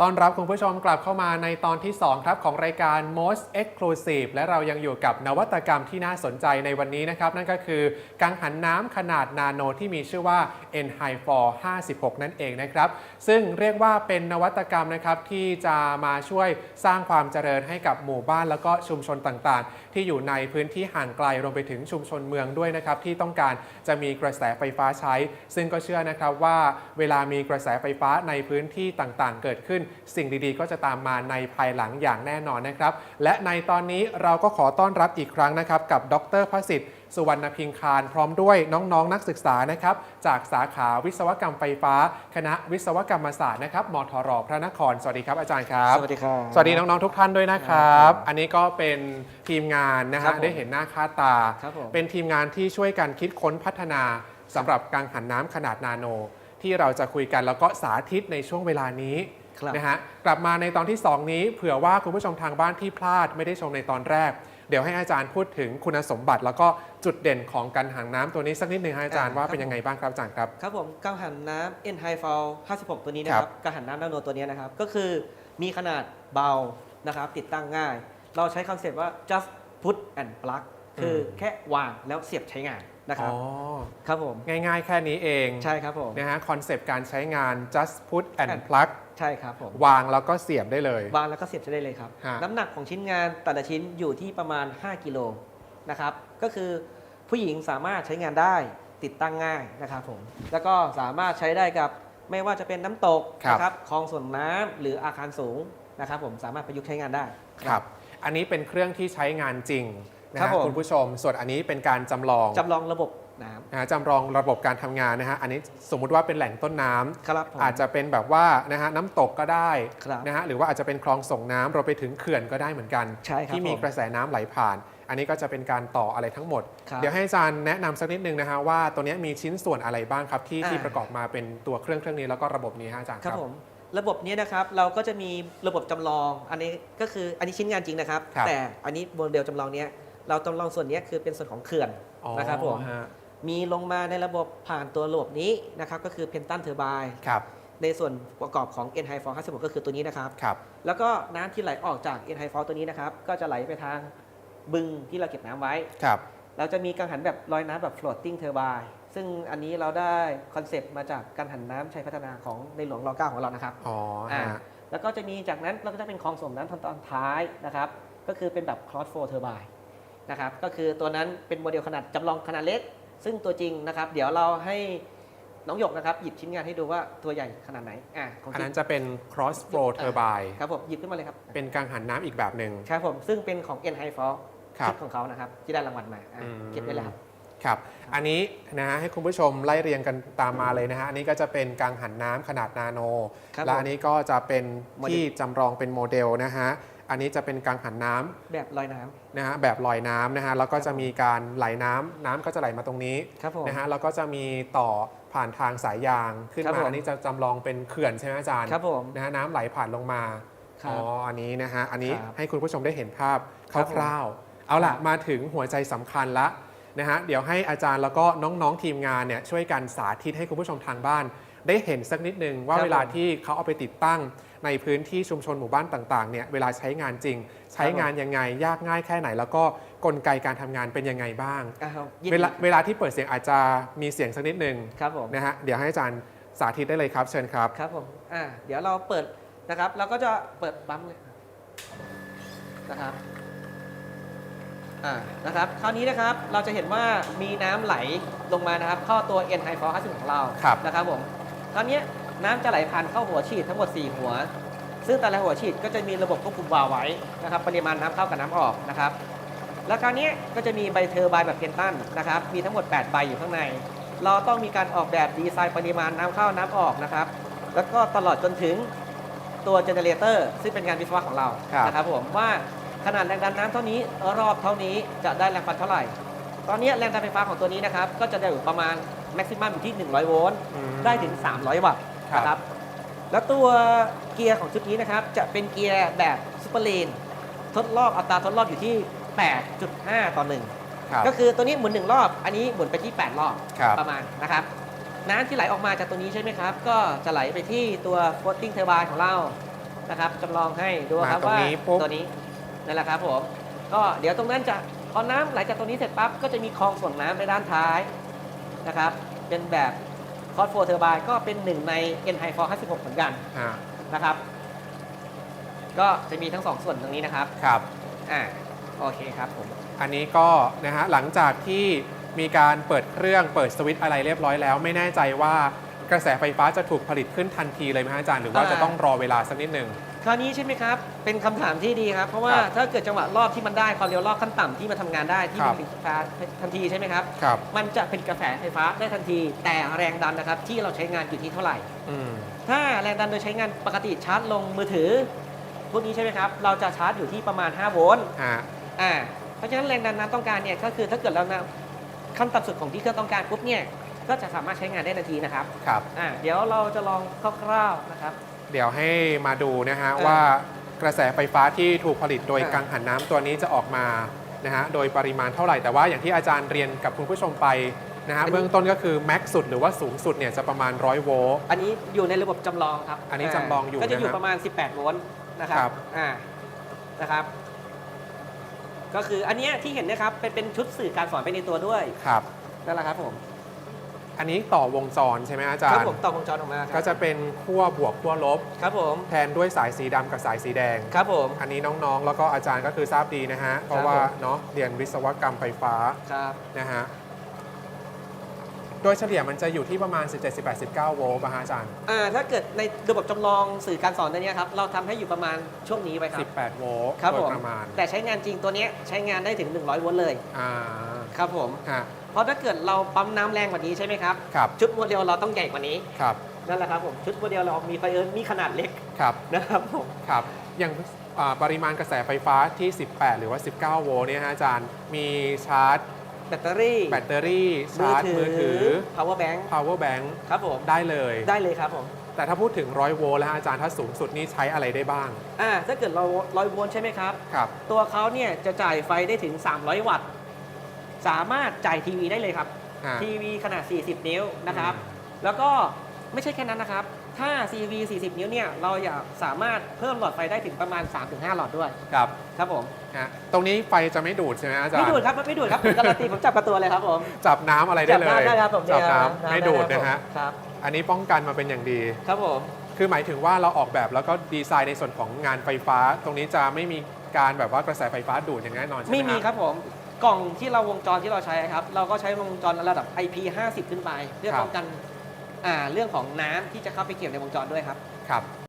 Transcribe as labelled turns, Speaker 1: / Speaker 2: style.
Speaker 1: ต้อนรับคุณผู้ชมกลับเข้ามาในตอนที่ 2 ครับ ของรายการ Most Exclusive และเรายังอยู่กับนวัตกรรมที่น่าสนใจในวันนี้นะครับ นั่นก็คือกังหันน้ำขนาดนาโนที่มีชื่อว่า n h i f o r 56 นั่นเองนะครับ ซึ่งเรียกว่าเป็นนวัตกรรมนะครับ ที่จะมาช่วยสร้างความเจริญให้กับหมู่บ้าน แล้วก็ชุมชนต่างๆ ที่อยู่ในพื้นที่ห่างไกลรวมไปถึงชุมชนเมืองด้วยนะครับที่ต้องการจะมีกระแสไฟฟ้าใช้ ซึ่งก็เชื่อนะครับว่าเวลามีกระแสไฟฟ้าในพื้นที่ต่างๆ เกิดขึ้นสิ่งดีๆ ก็จะตามมาในภายหลังอย่างแน่นอนนะครับ และในตอนนี้เราก็ขอต้อนรับอีกครั้งนะครับ กับดรพสิทธิ์สุวรรณพิงคารพร้อมด้วยน้องๆนนักศึกษานะครับ จากสาขาวิศวกรรมไฟฟ้า คณะวิศวกรรมศาสตร์นะครับมทรพระนคร สวัสดีครับอาจารย์ครับ
Speaker 2: สวัสดีครับ
Speaker 1: สวัสดีน้องๆทุกท่านด้วยนะครับ
Speaker 2: ครับ
Speaker 1: อันนี้ก็เป็นทีมงานนะ
Speaker 2: ครั
Speaker 1: ฮะ
Speaker 2: บผม
Speaker 1: ได้เห็นหน้าค่าตา
Speaker 2: ครับผม
Speaker 1: เป็นทีมงานที่ช่วยกันคิดค้นพัฒนาสำหรับกังหันน้ำขนาดนาโน ที่เราจะคุยกันแล้วก็สาธิตในช่วงเวลานี้
Speaker 2: ครับ
Speaker 1: นะฮะกลับมาในตอนที่ 2 นี้เผื่อว่าคุณผู้ชมทางบ้านที่พลาดไม่ได้ชมในตอนแรก เดี๋ยวให้อาจารย์พูดถึงคุณสมบัติ แล้วก็จุดเด่นของกังหันน้ำตัวนี้สักนิดหนึ่งให้อาจารย์
Speaker 2: อ่า
Speaker 1: ว่า
Speaker 2: ครับ
Speaker 1: เป็นยังไงบ้างครับอาจารย์ครับ
Speaker 2: ครับผมกังหันน้ำ N High Fall 56 ตัวนี้นะค
Speaker 1: ครั
Speaker 2: รับบกังหันน้ำนาโนตัวนี้นะครับ ก็คือมีขนาดเบานะครับ ติดตั้งง่าย เราใช้คอนเซปต์ว่า just put and plug คือแค่วางแล้วเสียบใช้งาน นะครับ
Speaker 1: อ๋อ
Speaker 2: ครับผม
Speaker 1: ง่ายๆ แค่นี้เอง
Speaker 2: ใช่ครับผม
Speaker 1: นะฮะคอนเซปต์การใช้งาน just put and
Speaker 2: And
Speaker 1: plug
Speaker 2: ใช่ครับผม
Speaker 1: วางแล้วก็เสียบได้เลย
Speaker 2: วางแล้วก็เสียบใช้ได้เลยครับ
Speaker 1: ฮะ
Speaker 2: น้ำหนักของชิ้นงานแต่ละชิ้นอยู่ที่ประมาณ 5 กิโลนะครับ ก็คือผู้หญิงสามารถใช้งานได้ติดตั้งง่ายนะครับผม แล้วก็สามารถใช้ได้กับไม่ว่าจะเป็นน้ำตก
Speaker 1: ครับ
Speaker 2: นะครับคลองส่วนน้ำหรืออาคารสูงนะครับผมสามารถประยุกต์ใช้งานได้
Speaker 1: ครับ อันนี้เป็นเครื่องที่ใช้งานจริง นะครับฮะ
Speaker 2: ผม
Speaker 1: คุณผู้ชม ส่วนอันนี้เป็นการจำลอง
Speaker 2: จำลองระบบน้
Speaker 1: นะฮะจำลองระบบการทำงานนะฮะอันนี้สมมุติว่าเป็นแหล่งต้นน้ำำ
Speaker 2: ครับผม
Speaker 1: อาจจะเป็นแบบว่านะฮะน้ำตกก็ได้
Speaker 2: ครับ
Speaker 1: นะฮะหรือว่าอาจจะเป็นคลองส่งน้ำเราไปถึงเขื่อนก็ได้เหมือนกัน
Speaker 2: ใช่ครับ
Speaker 1: ที่มี
Speaker 2: ผม
Speaker 1: กระแสน้ำไหลผ่าน อันนี้ก็จะเป็นการต่ออะไรทั้งหมด
Speaker 2: ครับ
Speaker 1: เดี๋ยวให้อาจารย์แนะนำสักนิดนึงนะฮะว่าตัวเนี้ยมีชิ้นส่วนอะไรบ้างครับที่
Speaker 2: อ่า
Speaker 1: ที่ประกอบมาเป็นตัวเครื่องเครื่องนี้แล้วก็ระบบนี้ฮะอาจารย์
Speaker 2: ค
Speaker 1: ค
Speaker 2: รั
Speaker 1: รั
Speaker 2: บบผมระบบนี้นะครับเราก็จะมีระบบจำลองอันนี้ก็คืออันนี้ชิ้นงานจริงนะครับ
Speaker 1: ครับ
Speaker 2: แต่อันนี้โมเดลจำลองเนี้ย เราจำลองส่วนเนี้ยคือเป็นส่วนของเขื่อน
Speaker 1: อ๋อ
Speaker 2: นะครับผม
Speaker 1: ฮะ
Speaker 2: มีลงมาในระบบผ่านตัวระบบนี้นะครับก็คือเพนตันเทอร์บาย
Speaker 1: ครับ
Speaker 2: ในส่วนประกอบของ n High Fall 56ก็คือตัวนี้นะครับ
Speaker 1: ครับ
Speaker 2: แล้วก็น้ำที่ไหลออกจาก n High Fall ตัวนี้นะครับ ก็จะไหลไปทางบึงที่เราเก็บน้ำไว้
Speaker 1: ครับ
Speaker 2: เราจะมีกังหันแบบลอยน้ำแบบ floating turbine ซึ่งอันนี้เราได้คอนเซปต์มาจากกังหันน้ำชัยพัฒนาของในหลวงร9ของเรานะครับ
Speaker 1: อ๋อ
Speaker 2: อ่า
Speaker 1: ฮะ
Speaker 2: แล้วก็จะมีจากนั้นเราก็จะเป็นคลองส่งน้ำทางตอนท้ายนะครับ ก็คือเป็นแบบ cross flow turbine นะครับก็คือตัวนั้นเป็นโมเดลขนาดจำลองขนาดเล็ก ซึ่งตัวจริงนะครับ เดี๋ยวเราให้น้องหยกนะครับหยิบชิ้นงานให้ดูว่าตัวใหญ่ขนาดไหนอ่าของ
Speaker 1: อัน
Speaker 2: จริ
Speaker 1: นั้
Speaker 2: ง
Speaker 1: นจะเป็น cross flow turbine
Speaker 2: ครับผมหยิบขึ้นมาเลยครับ
Speaker 1: เป็นกังหันน้ำอีกแบบหนึ่ง
Speaker 2: ครับผมซึ่งเป็นของ N High Fall
Speaker 1: ครับ
Speaker 2: ชุดของเขานะครับ ที่ได้รางวัลมาอะ
Speaker 1: อืม
Speaker 2: เก็บได้เลยครับ
Speaker 1: ครับ อันนี้นะฮะให้คุณผู้ชมไล่เรียงกันตามมาเลยนะฮะ อันนี้ก็จะเป็นกังหันน้ำขนาดนาโน
Speaker 2: ครับ
Speaker 1: และ
Speaker 2: ผม
Speaker 1: อันนี้ก็จะเป็น
Speaker 2: โมเดล
Speaker 1: ที่จำลองเป็นโมเดลนะฮะ อันนี้จะเป็นกังหันน้ำ
Speaker 2: แบบลอยน้ำ
Speaker 1: นะฮะแบบลอยน้ำนะฮะแล้วก็จะมีการไหลน้ำน้ำก็จะไหลมาตรงนี้
Speaker 2: ครับผม
Speaker 1: นะฮะแล้วก็จะมีต่อผ่านทางสายยางขึ้น
Speaker 2: ครับ
Speaker 1: มา
Speaker 2: ผม
Speaker 1: อันนี้จะจำลองเป็นเขื่อนใช่ไหมอาจารย์
Speaker 2: ครับผม
Speaker 1: นะฮะน้ำไหลผ่านลงมา
Speaker 2: ครับ
Speaker 1: อ๋ออันนี้นะฮะอันนี้
Speaker 2: ครับ
Speaker 1: ให้คุณผู้ชมได้เห็นภาพ
Speaker 2: ครับผม
Speaker 1: คร่าวๆเอาล่ะ
Speaker 2: ครับ
Speaker 1: มาถึงหัวใจสำคัญละ นะฮะเดี๋ยวให้อาจารย์แล้วก็น้องๆทีมงานเนี่ยช่วยกันสาธิตให้คุณผู้ชมทางบ้าน ได้เห็นสักนิดนึงว่า
Speaker 2: ครับ
Speaker 1: เวลา
Speaker 2: ผม
Speaker 1: ที่เขาเอาไปติดตั้งในพื้นที่ชุมชนหมู่บ้านต่างๆเนี่ยเวลาใช้งานจริง ใช้งานยังไงยากง่ายแค่ไหน แล้วก็กลไกการทำงานเป็นยังไงบ้าง
Speaker 2: อะครับยิน
Speaker 1: เว
Speaker 2: ดี
Speaker 1: ลาเวลาที่เปิดเสียงอาจจะมีเสียงสักนิดนึง
Speaker 2: ครับผม
Speaker 1: นะฮะเดี๋ยวให้อาจารย์สาธิตได้เลยครับเชิญครับ
Speaker 2: ครับผม อ่า เดี๋ยวเราเปิดนะครับ เราก็จะเปิดปั๊มเลยนะครับ อ่านะครับคราวนี้นะครับเราจะเห็นว่ามีน้ำไหลลงมานะครับ เข้าตัว N High Fall 50ของเรา
Speaker 1: ครับ
Speaker 2: นะครับผมคราวนี้น้ำจะไหลผ่านเข้าหัวฉีดทั้งหมด 4 หัว ซึ่งแต่ละหัวฉีดก็จะมีระบบควบคุมวาล์วไว้นะครับ ปริมาณน้ำเข้ากับน้ำออกนะครับ แล้วคราวนี้ก็จะมีใบเทอร์ไบน์แบบเพนตันนะครับ มีทั้งหมด 8 ใบอยู่ข้างใน เราต้องมีการออกแบบดีไซน์ปริมาณน้ำเข้าน้ำออกนะครับ แล้วก็ตลอดจนถึงตัวเจเนเรเตอร์ซึ่งเป็นงานวิศวะของเรา
Speaker 1: ครับ
Speaker 2: นะครับผมว่า ขนาดแรงดันน้ำเท่านี้รอบเท่านี้จะได้แรงฟันเท่าไหร่ ตอนนี้แรงดันไฟฟ้าของตัวนี้นะครับก็จะได้อยู่ประมาณแม็กซิมัมอยู่ที่ 100 โวลต์
Speaker 1: อืม
Speaker 2: ได้ถึง 300 วัตต์
Speaker 1: ครับ
Speaker 2: นะครับ แล้วตัวเกียร์ของชุดนี้นะครับ จะเป็นเกียร์แบบซูเปอร์เลนทดรอบอัตราทดรอบอยู่ที่ 8.5 ต่อ1
Speaker 1: ครับ
Speaker 2: ก็คือตัวนี้หมุน 1 รอบ อันนี้หมุนไปที่ 8 รอบ
Speaker 1: ครับ
Speaker 2: ประมาณนะครับ น้ำที่ไหลออกมาจากตัวนี้ใช่ไหมครับ ก็จะไหลไปที่ตัว floating turbine ของเรานะครับจำลองให้ดูครับ
Speaker 1: มาตรง
Speaker 2: ว่า
Speaker 1: นี้ปุ๊บ
Speaker 2: ตัวนี้ นั่นแหละครับผมก็เดี๋ยวตรงนั้นจะพอน้ำไหลจากตรงนี้เสร็จปั๊บก็จะมีคลองส่วนน้ำในด้านท้ายนะครับ เป็นแบบคอร์ดโฟเทอร์บายก็เป็นหนึ่งใน N High 456 เหมือนกัน
Speaker 1: อ่า
Speaker 2: นะครับ ก็จะมีทั้งสองส่วนตรงนี้นะครับ
Speaker 1: ครับ
Speaker 2: อ่าโอเคครับผม
Speaker 1: อันนี้ก็นะฮะหลังจากที่มีการเปิดเครื่องเปิดสวิตช์อะไรเรียบร้อยแล้ว ไม่แน่ใจว่ากระแสไฟฟ้าจะถูกผลิตขึ้นทันทีเลยไหมฮะอาจารย์หรือว่า
Speaker 2: อ่า
Speaker 1: จะต้องรอเวลาสักนิดหนึ่ง
Speaker 2: คราวนี้ใช่ไหมครับ เป็นคำถามที่ดีครับ เพราะว่า
Speaker 1: ครับ
Speaker 2: ถ้าเกิดจังหวะรอบที่มันได้ความเร็วรอบขั้นต่ำที่มันทำงานได้ที่
Speaker 1: ครั
Speaker 2: มั
Speaker 1: บ
Speaker 2: นผลิตไฟฟ้าทันทีใช่ไหมครับ
Speaker 1: ครับ
Speaker 2: มันจะเป็นกระแสไฟฟ้าได้ทันที แต่แรงดันนะครับที่เราใช้งานอยู่ที่เท่าไหร่
Speaker 1: อืม
Speaker 2: ถ้าแรงดันโดยใช้งานปกติชาร์จลงมือถือพวกนี้ใช่ไหมครับ เราจะชาร์จอยู่ที่ประมาณ 5 โวลต์
Speaker 1: ฮะ
Speaker 2: อ่า เพราะฉะนั้นแรงดันน้ำต้องการเนี่ยก็คือถ้าเกิดเรานขั้นต่ำสุดของที่เครื่องต้องการปุ๊บเนี่ย ก็จะสามารถใช้งานได้ทันทีนะครับ
Speaker 1: ครับ
Speaker 2: อ่า เดี๋ยวเราจะลองคร่าวๆนะครับ
Speaker 1: เดี๋ยวให้มาดูนะฮะ
Speaker 2: อ่า
Speaker 1: ว่ากระแสไฟฟ้าที่ถูกผลิตโดย
Speaker 2: อ่า
Speaker 1: กังหันน้ำตัวนี้จะออกมานะฮะโดยปริมาณเท่าไหร่แต่ว่าอย่างที่อาจารย์เรียนกับคุณผู้ชมไปนะฮะเบื้องต้นก็คือแม็กซ์สุดหรือว่าสูงสุดเนี่ยจะประมาณ 100 โวลต์
Speaker 2: อันนี้อยู่ในระบบจำลองครับ
Speaker 1: อันนี้จำลองอยู่
Speaker 2: ก็จะอยู่
Speaker 1: นะฮะ
Speaker 2: ประมาณ 18 โวลต์นะครับ
Speaker 1: ครับ
Speaker 2: อ่านะครับ ก็คืออันเนี้ยที่เห็นเนะครับเป็นเป็นชุดสื่อการสอนไปในตัวด้วย
Speaker 1: ครับ
Speaker 2: นั่นแหละครับผม
Speaker 1: อันนี้ต่อวงจรใช่ไหมอาจาร
Speaker 2: ครับ
Speaker 1: ย์
Speaker 2: ผมต่อวงจรออกมาค
Speaker 1: ก็
Speaker 2: รับ
Speaker 1: จะเป็นขั้วบวกขั้วลบ
Speaker 2: ครับผม
Speaker 1: แทนด้วยสายสีดำกับสายสีแดง
Speaker 2: ครับผม
Speaker 1: อันนี้น้องๆ แล้วก็อาจารย์ก็คือทราบดีนะฮะ เพราะว่า
Speaker 2: ผม
Speaker 1: เนาะเรียนวิศวกรรมไฟฟ้า
Speaker 2: ครับ
Speaker 1: นะฮะ โดยเฉลี่ยมันจะอยู่ที่ประมาณ 17 18 19 โวลต์ป่ะฮะอาจารย์
Speaker 2: อ่าถ้าเกิดในระบบจำลองสื่อการสอนตัวเนี้ยครับเราทำให้อยู่ประมาณช่วงนี้ไปครับ
Speaker 1: 18 โวลต์
Speaker 2: ครับ
Speaker 1: โด
Speaker 2: ผ
Speaker 1: ย
Speaker 2: ม
Speaker 1: ประมาณ
Speaker 2: แต่ใช้งานจริงตัวเนี้ยใช้งานได้ถึง 100โวลต์เลย
Speaker 1: อ่า
Speaker 2: ครับผม
Speaker 1: ฮะ
Speaker 2: เพราะถ้าเกิดเราปั๊มน้ำแรงกว่านี้ใช่ไหมครับ
Speaker 1: ครับ
Speaker 2: ชุดโมเดลเราต้องใหญ่กว่านี้
Speaker 1: ครับ
Speaker 2: นั่นแหละครับผมชุดโมเดลเรามีไฟเอิร์มีขนาดเล็ก
Speaker 1: ครับ
Speaker 2: นะครับผม
Speaker 1: ครับอย่างอ่าปริมาณกระแสไฟฟ้าที่ 18 หรือว่า 19 โวลต์เนี่ยฮะอาจารย์มีชาร์จ
Speaker 2: แบตเตอรี่
Speaker 1: แบตเตอรี่ชาร์จมือถือ
Speaker 2: power bank
Speaker 1: power bank
Speaker 2: ครับผม
Speaker 1: ได้เลย
Speaker 2: ได้เลยครับผม
Speaker 1: แต่ถ้าพูดถึง 100 โวลต์แล้วฮะอาจารย์ถ้าสูงสุดนี่ใช้อะไรได้บ้าง
Speaker 2: อ่าถ้าเกิดเราร้อยโวลต์ใช่ไหมครับ
Speaker 1: ครับ
Speaker 2: ตัวเขาเนี่ยจะจ่ายไฟได้ถึง 300 วัตต์ สามารถจ่ายทีวีได้เลยครับ
Speaker 1: ฮะ
Speaker 2: ทีวีขนาด 40 นิ้วนะครับ
Speaker 1: อืม
Speaker 2: แล้วก็ไม่ใช่แค่นั้นนะครับ ถ้าทีวี40 นิ้วเนี่ยเราอยากสามารถเพิ่มหลอดไฟได้ถึงประมาณ 3-5 หลอดด้วย
Speaker 1: ครับ
Speaker 2: ครับผม
Speaker 1: ฮะตรงนี้ไฟจะไม่ดูดใช่ไหมอาจารย์
Speaker 2: ไม่ดูดครับไม่ดูดครับผมการันตีผมจับกับตัวเลยครับผม
Speaker 1: จับน้ำอะไรได้เลย
Speaker 2: จับน้ำได้ครับผม
Speaker 1: จับ
Speaker 2: เย
Speaker 1: น้ำไม่ดูดนะฮะ
Speaker 2: ครับ
Speaker 1: อันนี้ป้องกันมาเป็นอย่างดี
Speaker 2: ครับผม
Speaker 1: คือหมายถึงว่าเราออกแบบแล้วก็ดีไซน์ในส่วนของงานไฟฟ้า ตรงนี้จะไม่มีการแบบว่ากระแสไฟฟ้าดูดอย่างแน่นอนใช่ไหม
Speaker 2: ไม่มี
Speaker 1: ฮะ
Speaker 2: ครับผม กล่องที่เราวงจรที่เราใช้ครับ เราก็ใช้วงจรระดับ IP 50 ขึ้นไป เพื่อ
Speaker 1: ครับ
Speaker 2: ป้องกันอ่าเรื่องของน้ำที่จะเข้าไปเกี่ยวในวงจรด้วยครับ
Speaker 1: ครับ